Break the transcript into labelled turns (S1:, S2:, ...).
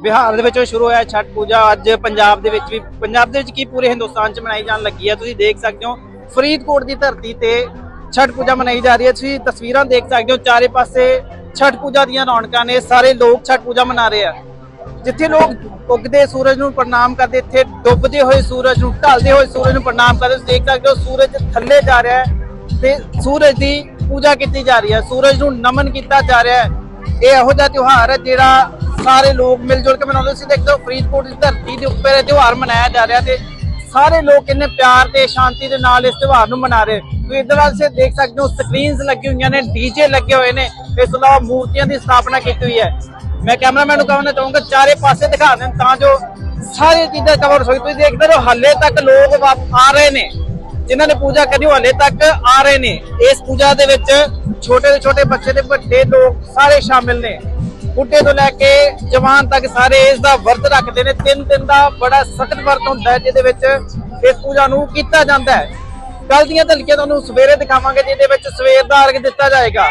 S1: ਬਿਹਾਰ ਦੇ ਵਿੱਚੋਂ ਸ਼ੁਰੂ ਹੋਇਆ ਛਠ ਪੂਜਾ। ਅੱਜ ਪੰਜਾਬ ਦੇ ਵਿੱਚ ਵੀ, ਪੰਜਾਬ ਦੇ ਵਿੱਚ ਕੀ ਪੂਰੇ ਹਿੰਦੁਸਤਾਨ 'ਚ ਮਨਾਈ ਜਾਣ ਲੱਗੀ ਹੈ? ਤੁਸੀਂ ਦੇਖ ਸਕਦੇ ਹੋ, ਫਰੀਦਕੋਟ ਦੀ ਧਰਤੀ ਤੇ ਛਠ ਪੂਜਾ ਮਨਾਈ ਜਾ ਰਹੀ ਹੈ। ਤੁਸੀਂ ਤਸਵੀਰਾਂ ਦੇਖ ਸਕਦੇ ਹੋ, ਚਾਰੇ ਪਾਸੇ ਛਠ ਪੂਜਾ ਦੀਆਂ ਰੌਣਕਾਂ ਨੇ। ਸਾਰੇ ਲੋਕ ਛਠ ਪੂਜਾ ਮਨਾ ਰਹੇ ਆ। ਜਿੱਥੇ ਲੋਕ ਉੱਗਦੇ ਸੂਰਜ ਨੂੰ ਪ੍ਰਣਾਮ ਕਰਦੇ, ਇੱਥੇ ਡੁੱਬਦੇ ਹੋਏ ਸੂਰਜ ਨੂੰ, ਢਲਦੇ ਹੋਏ ਸੂਰਜ ਨੂੰ ਪ੍ਰਣਾਮ ਕਰਦੇ। ਤੁਸੀਂ ਦੇਖ ਸਕਦੇ ਹੋ, ਸੂਰਜ ਥੱਲੇ ਜਾ ਰਿਹਾ ਹੈ ਤੇ ਸੂਰਜ ਦੀ ਪੂਜਾ ਕੀਤੀ ਜਾ ਰਹੀ ਹੈ। ਸੂਰਜ ਨੂੰ ਨਮਨ ਕੀਤਾ ਜਾ ਰਿਹਾ ਹੈ। ਇਹ ਇਹੋ ਜਿਹਾ ਤਿਉਹਾਰ ਹੈ ਜਿਹੜਾ ਸਾਰੇ ਲੋਕ ਮਿਲ ਜੁਲ ਕੇ ਮਨਾਉਂਦੇ ਸੀ। ਦੇਖਦੇ ਹੋ ਫਰੀਦਕੋਟ ਦੀ ਧਰਤੀ ਦੇ ਉੱਪਰ ਇਹ ਤਿਉਹਾਰ ਮਨਾਇਆ ਜਾ ਰਿਹਾ ਤੇ ਸਾਰੇ ਲੋਕ ਇੰਨੇ ਪਿਆਰ ਤੇ ਸ਼ਾਂਤੀ ਦੇ ਨਾਲ ਇਸ ਤਿਉਹਾਰ ਨੂੰ ਮਨਾ ਰਹੇ। ਤੁਸੀਂ ਇਧਰ ਵਾਲੇ ਦੇਖ ਸਕਦੇ ਹੋ ਸਕਰੀਨਸ ਲੱਗੀ ਹੋਈਆਂ ਨੇ ਡੀਜੇ ਲੱਗੇ ਹੋਏ ਨੇ, ਇਸ ਤੋਂ ਇਲਾਵਾ ਮੂਰਤੀਆਂ ਦੀ ਸਥਾਪਨਾ ਕੀਤੀ ਹੋਈ ਹੈ। ਮੈਂ ਕੈਮਰਾਮੈਨ ਨੂੰ ਕਹਣਾ ਚਾਹੂੰਗਾ, ਚਾਰੇ ਪਾਸੇ ਦਿਖਾ ਦੇਣ ਤਾਂ ਜੋ ਸਾਰੀ ਚੀਜ਼ਾਂ ਕਵਰ ਹੋਈ ਸਕੇ ਤੁਸੀਂ ਦੇਖਦੇ ਰਹੋ, ਹੱਲੇ ਤੱਕ ਲੋਕ ਵਾਪ- ਆ ਰਹੇ ਨੇ। ਜਿਨ੍ਹਾਂ ਨੇ ਪੂਜਾ ਕਰੀ ਉਹ ਹੱਲੇ ਤੱਕ ਆ ਰਹੇ ਨੇ। ਇਸ ਪੂਜਾ ਦੇ ਵਿੱਚ ਛੋਟੇ ਤੋਂ ਛੋਟੇ ਬੱਚੇ ਦੇ ਵੱਡੇ ਲੋਕ ਸਾਰੇ ਸ਼ਾਮਿਲ ਨੇ। ਬੁੱਢੇ ਤੋਂ ਲੈ ਕੇ ਜਵਾਨ ਤੱਕ ਸਾਰੇ ਇਸ ਦਾ ਵਰਤ ਰੱਖਦੇ ਨੇ। ਤਿੰਨ ਦਿਨ ਦਾ ਬੜਾ ਸਖਤ ਵਰਤ ਹੁੰਦਾ ਹੈ, ਜਿਹਦੇ ਵਿੱਚ ਇਸ ਪੂਜਾ ਨੂੰ ਕੀਤਾ ਜਾਂਦਾ ਹੈ। ਕੱਲ ਦੀਆਂ ਧਲਕੀਆਂ ਤੁਹਾਨੂੰ ਸਵੇਰੇ ਦਿਖਾਵਾਂਗੇ, ਜਿਹਦੇ ਵਿੱਚ ਸਵੇਰ ਦਾ ਅਰਗ ਦਿੱਤਾ ਜਾਏਗਾ।